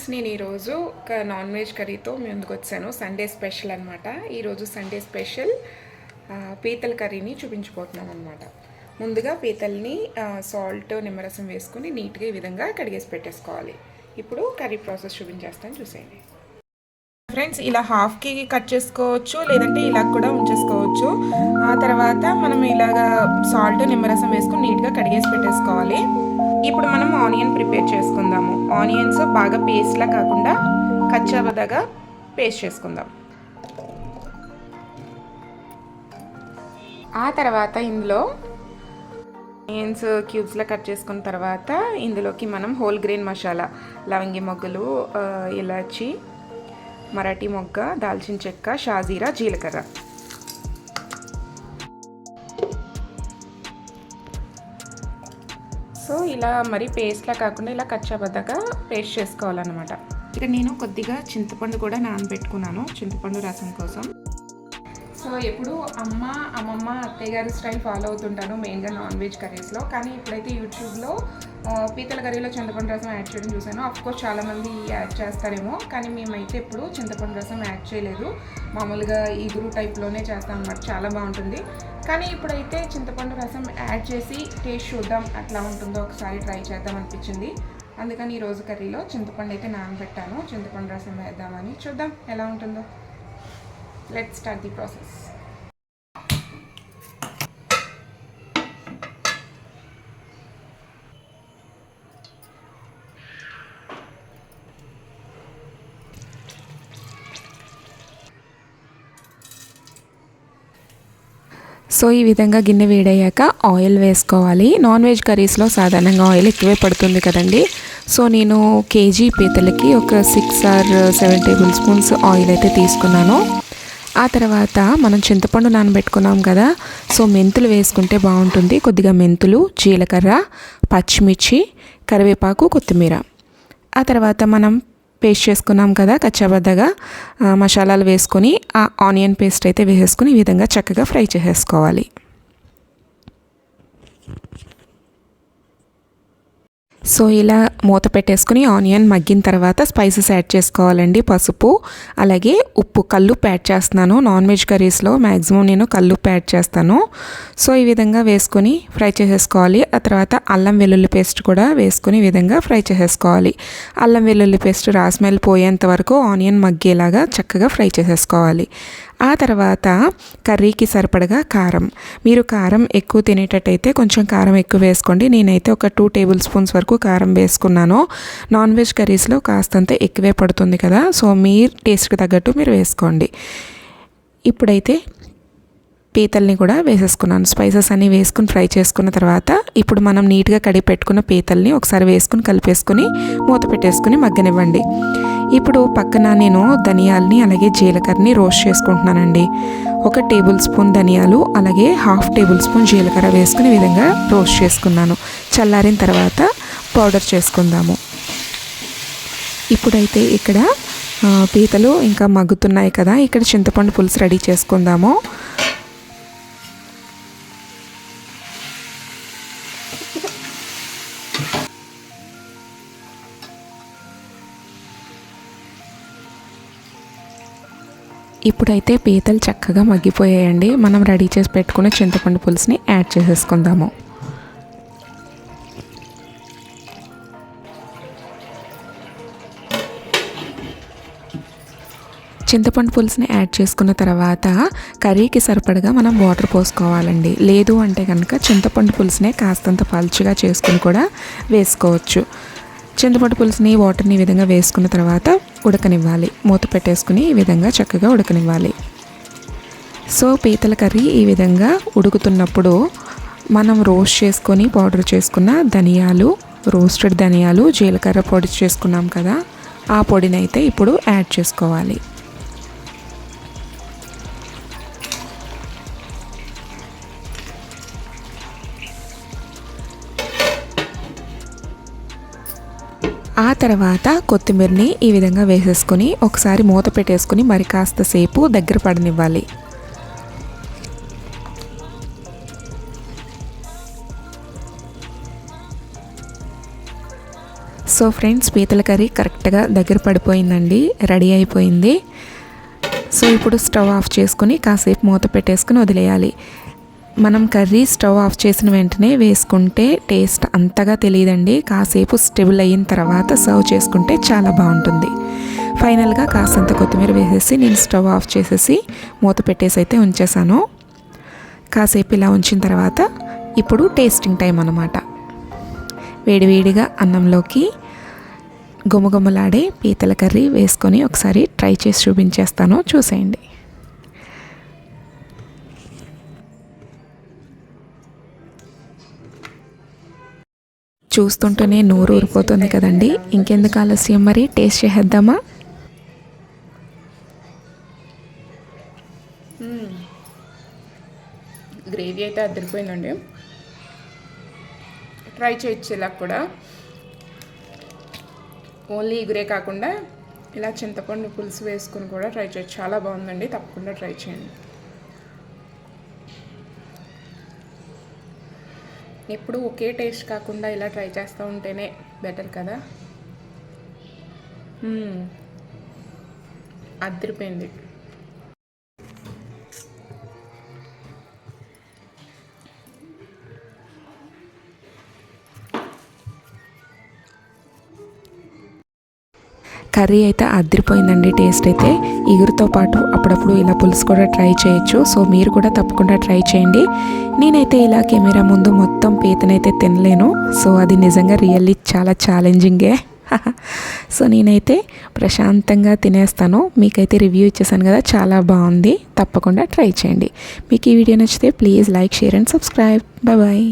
Friends నేను ఈరోజు ఒక నాన్ వెజ్ కర్రీతో మీ ముందుకు వచ్చాను. సండే స్పెషల్ అనమాట ఈరోజు సండే స్పెషల్ పీతల కర్రీని చూపించిపోతున్నాను అనమాట ముందుగా పీతల్ని సాల్ట్ నిమ్మరసం వేసుకుని నీట్గా ఈ విధంగా కడిగేసి పెట్టేసుకోవాలి. ఇప్పుడు కర్రీ ప్రాసెస్ చూపించేస్తాను చూసేయండి. ఫ్రెండ్స్ ఇలా హాఫ్కి కట్ చేసుకోవచ్చు లేదంటే ఇలా కూడా ఉంచేసుకోవచ్చు. ఆ తర్వాత మనం ఇలాగా సాల్ట్ నిమ్మరసం వేసుకుని నీట్గా కడిగేసి పెట్టేసుకోవాలి. ఇప్పుడు మనం ఆనియన్ ప్రిపేర్ చేసుకుందాము. ఆనియన్స్ బాగా పేస్ట్లా కాకుండా కచ్చాబదగా పేస్ట్ చేసుకుందాం. ఆ తర్వాత ఇందులో ఆనియన్స్ క్యూబ్స్లో కట్ చేసుకున్న తర్వాత ఇందులోకి మనం హోల్ గ్రెయిన్ మసాలా లవంగి మొగ్గలు ఇలాచి మరాఠీ మొగ్గ దాల్చిన చెక్క షాజీరా జీలకర్ర. సో ఇలా మరి పేస్ట్లా కాకుండా ఇలా కచ్చాబద్దగా పేస్ట్ చేసుకోవాలన్నమాట. ఇక నేను కొద్దిగా చింతపండు కూడా నానబెట్టుకున్నాను చింతపండు రసం కోసం. సో ఎప్పుడు అమ్మ అమ్మమ్మ అత్తయ్య గారి స్టైల్ ఫాలో అవుతుంటాను మెయిన్గా నాన్ వెజ్ కర్రీస్లో. కానీ ఇప్పుడైతే యూట్యూబ్లో పీతల కర్రీలో చింతపండు రసం యాడ్ చేయడం చూసాను కోర్స్ చాలామంది యాడ్ చేస్తారేమో కానీ మేమైతే ఎప్పుడు చింతపండు రసం యాడ్ చేయలేదు. మామూలుగా ఈగురు టైప్లోనే చేస్తాం అన్నమాట. చాలా బాగుంటుంది. కానీ ఇప్పుడైతే చింతపండు రసం యాడ్ చేసి టేస్ట్ చూద్దాం అట్లా ఉంటుందో ఒకసారి ట్రై చేద్దాం అనిపించింది. అందుకని ఈ రోజు కర్రీలో చింతపండు అయితే నానబెట్టాను. చింతపండు రసం వేద్దామని చూద్దాం ఎలా ఉంటుందో. Let start the process so ఈ విధంగా గిన్నె వేడయ్యాక ఆయిల్ వేసుకోవాలి. నాన్ వెజ్ కర్రీస్లో సాధారణంగా ఆయిల్ ఎక్కువే పడుతుంది కదండి. సో నేను కేజీ పీతలకి ఒక six or seven tablespoons oil అయితే తీసుకున్నాను. ఆ తర్వాత మనం చింతపండు నానబెట్టుకున్నాం కదా సో మెంతులు వేసుకుంటే బాగుంటుంది. కొద్దిగా మెంతులు జీలకర్ర పచ్చిమిర్చి కరివేపాకు కొత్తిమీర. ఆ తర్వాత మనం పేస్ట్ చేసుకున్నాం కదా కచ్చాబద్దగా మసాలాలు వేసుకొని ఆ ఆనియన్ పేస్ట్ అయితే వేసేసుకుని ఈ విధంగా చక్కగా ఫ్రై చేసేసుకోవాలి. సో ఇలా మూత పెట్టేసుకుని ఆనియన్ మగ్గిన తర్వాత స్పైసెస్ యాడ్ చేసుకోవాలండి పసుపు. అలాగే ఉప్పు కల్లుప్పు యాడ్ చేస్తున్నాను. నాన్ వెజ్ కర్రీస్లో మ్యాక్సిమం నేను కల్లుప్పు యాడ్ చేస్తాను. సో ఈ విధంగా వేసుకొని ఫ్రై చేసేసుకోవాలి. ఆ తర్వాత అల్లం వెల్లుల్లి పేస్ట్ కూడా వేసుకుని ఈ విధంగా ఫ్రై చేసేసుకోవాలి. అల్లం వెల్లుల్లి పేస్ట్ రాస్మెల్ పోయేంత వరకు ఆనియన్ మగ్గేలాగా చక్కగా ఫ్రై చేసేసుకోవాలి. ఆ తర్వాత కర్రీకి సరిపడగా కారం. మీరు కారం ఎక్కువ తినేటట్టయితే కొంచెం కారం ఎక్కువ వేసుకోండి. నేనైతే ఒక టూ టేబుల్ స్పూన్స్ వరకు కారం వేసుకున్నాను. నాన్ వెజ్ కర్రీస్లో కాస్తంత ఎక్కువే పడుతుంది కదా. సో మీ టేస్ట్కి తగ్గట్టు మీరు వేసుకోండి. ఇప్పుడైతే పీతల్ని కూడా వేసేసుకున్నాను. స్పైసెస్ అన్నీ వేసుకుని ఫ్రై చేసుకున్న తర్వాత ఇప్పుడు మనం నీట్గా కడిగి పెట్టుకున్న పీతల్ని ఒకసారి వేసుకుని కలిపేసుకుని మూత పెట్టేసుకుని మగ్గనివ్వండి. ఇప్పుడు పక్కన నేను ధనియాల్ని అలాగే జీలకర్రని రోస్ట్ చేసుకుంటున్నానండి. ఒక టేబుల్ స్పూన్ ధనియాలు అలాగే హాఫ్ టేబుల్ స్పూన్ జీలకర్ర వేసుకుని విధంగా రోస్ట్ చేసుకున్నాను. చల్లారిన తర్వాత పౌడర్ చేసుకుందాము. ఇప్పుడైతే ఇక్కడ పీతలు ఇంకా మగ్గుతున్నాయి కదా ఇక్కడ చింతపండు పులుసు రెడీ చేసుకుందాము. ఇప్పుడైతే పీతలు చక్కగా మగ్గిపోయాయండి. మనం రెడీ చేసి పెట్టుకున్న చింతపండు పులుసుని యాడ్ చేసేసుకుందాము. చింతపండు పులుసుని యాడ్ చేసుకున్న తర్వాత కర్రీకి సరిపడగా మనం వాటర్ పోసుకోవాలండి. లేదు అంటే కనుక చింతపండు పులుసునే కాస్తంత పలుచగా చేసుకుని కూడా వేసుకోవచ్చు. చింతపండు పులుసుని వాటర్ని ఈ విధంగా వేసుకున్న తర్వాత ఉడకనివ్వాలి. మూత పెట్టేసుకుని ఈ విధంగా చక్కగా ఉడకనివ్వాలి. సో పీతల కర్రీ ఈ విధంగా ఉడుకుతున్నప్పుడు మనం రోస్ట్ చేసుకొని పౌడర్ చేసుకున్న ధనియాలు రోస్టెడ్ ధనియాలు జీలకర్ర పొడి చేసుకున్నాం కదా ఆ పొడిని అయితే ఇప్పుడు యాడ్ చేసుకోవాలి. ఆ తర్వాత కొత్తిమీరని ఈ విధంగా వేసేసుకొని ఒకసారి మూత పెట్టేసుకుని మరి కాస్త సేపు దగ్గర పడనివ్వాలి. సో సో ఫ్రెండ్స్ పీతల కర్రీ కరెక్ట్గా దగ్గర పడిపోయిందండి రెడీ అయిపోయింది. సో ఇప్పుడు స్టవ్ ఆఫ్ చేసుకుని కాసేపు మూత పెట్టేసుకుని వదిలేయాలి. మనం కర్రీ స్టవ్ ఆఫ్ చేసిన వెంటనే వేసుకుంటే టేస్ట్ అంతగా తెలియదండి. కాసేపు స్టెబుల్ అయిన తర్వాత సర్వ్ చేసుకుంటే చాలా బాగుంటుంది. ఫైనల్గా కాసంత కొత్తిమీర వేసేసి నేను స్టవ్ ఆఫ్ చేసేసి మూత పెట్టేసి అయితే ఉంచేసాను కాసేపు ఇలా ఉంచిన తర్వాత ఇప్పుడు టేస్టింగ్ టైం అనమాట వేడివేడిగా అన్నంలోకి గుమగుమలాడే పీతల కర్రీ వేసుకొని ఒకసారి ట్రై చేసి చూపించేస్తాను. చూసేయండి. చూస్తుంటేనే నోరు ఊరిపోతుంది కదండి. ఇంకెందుకు ఆలస్యం మరి? టేస్ట్ చేసేద్దామా? గ్రేవీ అయితే అదిరిపోయిందండి ట్రై చేయొచ్చు ఇలా కూడా. ఓన్లీ ఇగురే కాకుండా ఇలా చింతపండు పులుసు వేసుకుని కూడా ట్రై చేయొచ్చు చాలా బాగుందండి. తప్పకుండా ట్రై చేయండి. ఎప్పుడు ఒకే టేస్ట్ కాకుండా ఇలా ట్రై చేస్తూ ఉంటేనే బెటర్ కదా? అదిరిపోయింది. కర్రీ అయితే అదిరిపోయిందండి టేస్ట్ అయితే. ఇగురుతో పాటు అప్పుడప్పుడు ఇలా పులుసు కూడా ట్రై చేయొచ్చు. సో మీరు కూడా తప్పకుండా ట్రై చేయండి. నేనైతే ఇలా కెమెరా ముందు మొత్తం పీతనైతే తినలేను. సో అది నిజంగా రియల్లీ చాలా ఛాలెంజింగే. సో నేనైతే ప్రశాంతంగా తినేస్తాను. మీకైతే రివ్యూ ఇచ్చేసాను కదా చాలా బాగుంది. తప్పకుండా ట్రై చేయండి. మీకు ఈ వీడియో నచ్చితే please like share and subscribe. Bye